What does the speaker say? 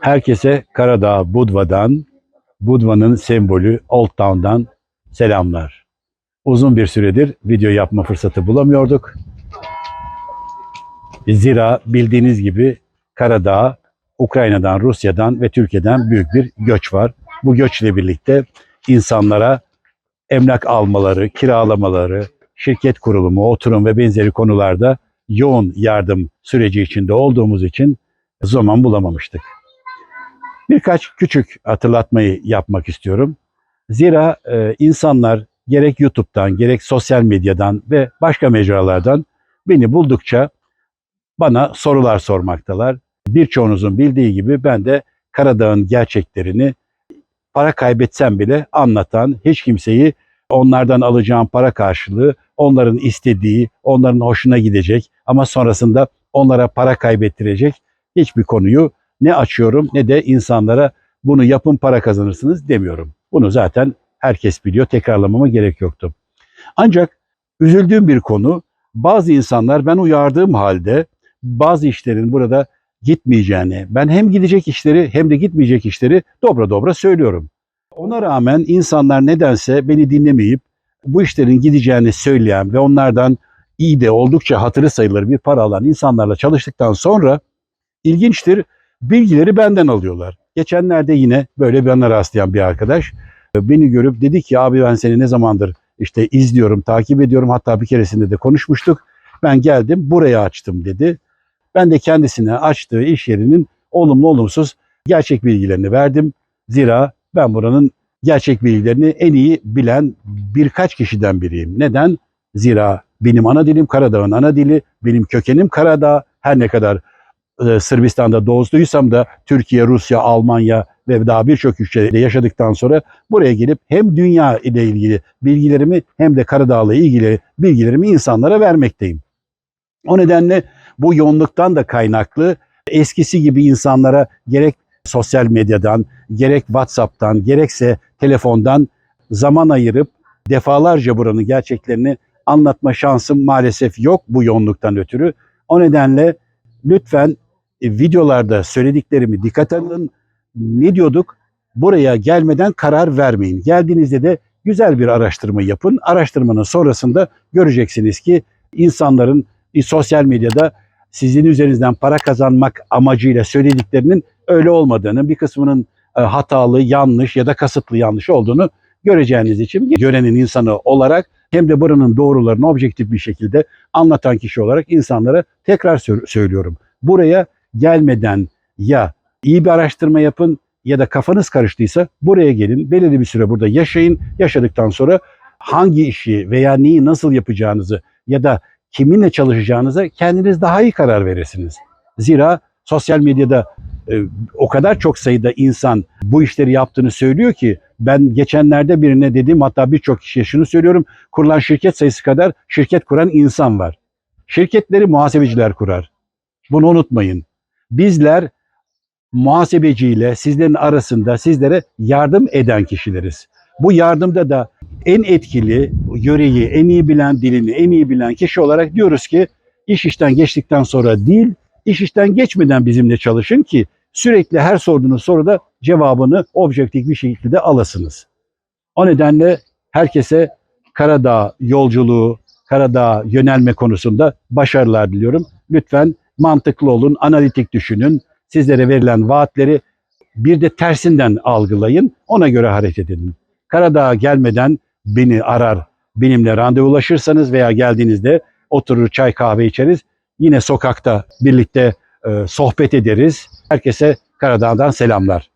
Herkese Karadağ Budva'dan, Budva'nın sembolü Old Town'dan selamlar. Uzun bir süredir video yapma fırsatı bulamıyorduk. Zira bildiğiniz gibi Karadağ, Ukrayna'dan, Rusya'dan ve Türkiye'den büyük bir göç var. Bu göçle birlikte insanlara emlak almaları, kiralamaları, şirket kurulumu, oturum ve benzeri konularda yoğun yardım süreci içinde olduğumuz için zaman bulamamıştık. Birkaç küçük hatırlatmayı yapmak istiyorum. Zira e, insanlar gerek YouTube'dan gerek sosyal medyadan ve başka mecralardan beni buldukça bana sorular sormaktalar. Birçoğunuzun bildiği gibi ben de Karadağ'ın gerçeklerini para kaybetsem bile anlatan, hiç kimseyi onlardan alacağım para karşılığı onların istediği, onların hoşuna gidecek ama sonrasında onlara para kaybettirecek hiçbir konuyu ne açıyorum ne de insanlara bunu yapın para kazanırsınız demiyorum. Bunu zaten herkes biliyor. Tekrarlamama gerek yoktu. Ancak üzüldüğüm bir konu bazı insanlar ben uyardığım halde bazı işlerin burada gitmeyeceğini, ben hem gidecek işleri hem de gitmeyecek işleri dobra dobra söylüyorum. Ona rağmen insanlar nedense beni dinlemeyip bu işlerin gideceğini söyleyen ve onlardan iyi de oldukça hatırı sayılır bir para alan insanlarla çalıştıktan sonra ilginçtir bilgileri benden alıyorlar. Geçenlerde yine böyle bana rastlayan bir arkadaş beni görüp dedi ki abi ben seni ne zamandır işte izliyorum, takip ediyorum hatta bir keresinde de konuşmuştuk. Ben geldim buraya açtım dedi. Ben de kendisine açtığı iş yerinin olumlu olumsuz gerçek bilgilerini verdim. Zira ben buranın gerçek bilgilerini en iyi bilen birkaç kişiden biriyim. Neden? Zira benim ana dilim Karadağ'ın ana dili, benim kökenim Karadağ. Her ne kadar e, Sırbistan'da doğduysam da Türkiye, Rusya, Almanya ve daha birçok ülkede yaşadıktan sonra buraya gelip hem dünya ile ilgili bilgilerimi hem de Karadağ'la ilgili bilgilerimi insanlara vermekteyim. O nedenle bu yoğunluktan da kaynaklı eskisi gibi insanlara gerek sosyal medyadan, gerek WhatsApp'tan, gerekse telefondan zaman ayırıp defalarca buranın gerçeklerini anlatma şansım maalesef yok bu yoğunluktan ötürü. O nedenle lütfen videolarda söylediklerimi dikkat alın. Ne diyorduk? Buraya gelmeden karar vermeyin. Geldiğinizde de güzel bir araştırma yapın. Araştırmanın sonrasında göreceksiniz ki insanların e, sosyal medyada sizin üzerinizden para kazanmak amacıyla söylediklerinin öyle olmadığını, bir kısmının e, hatalı, yanlış ya da kasıtlı yanlış olduğunu göreceğiniz için görenin insanı olarak hem de buranın doğrularını objektif bir şekilde anlatan kişi olarak insanlara tekrar sö- söylüyorum. Buraya gelmeden ya iyi bir araştırma yapın ya da kafanız karıştıysa buraya gelin. Belirli bir süre burada yaşayın. Yaşadıktan sonra hangi işi veya neyi nasıl yapacağınızı ya da kiminle çalışacağınıza kendiniz daha iyi karar verirsiniz. Zira sosyal medyada e, o kadar çok sayıda insan bu işleri yaptığını söylüyor ki ben geçenlerde birine dedim hatta birçok kişiye şunu söylüyorum. Kurulan şirket sayısı kadar şirket kuran insan var. Şirketleri muhasebeciler kurar. Bunu unutmayın. Bizler muhasebeciyle sizlerin arasında sizlere yardım eden kişileriz. Bu yardımda da en etkili yöreyi, en iyi bilen dilini, en iyi bilen kişi olarak diyoruz ki iş işten geçtikten sonra değil, iş işten geçmeden bizimle çalışın ki sürekli her sorduğunuz soruda cevabını objektif bir şekilde alasınız. O nedenle herkese Karadağ yolculuğu, Karadağ yönelme konusunda başarılar diliyorum. Lütfen mantıklı olun, analitik düşünün. Sizlere verilen vaatleri bir de tersinden algılayın. Ona göre hareket edin. Karadağ'a gelmeden beni arar, benimle randevulaşırsanız veya geldiğinizde oturur çay kahve içeriz. Yine sokakta birlikte e, sohbet ederiz. Herkese Karadağ'dan selamlar.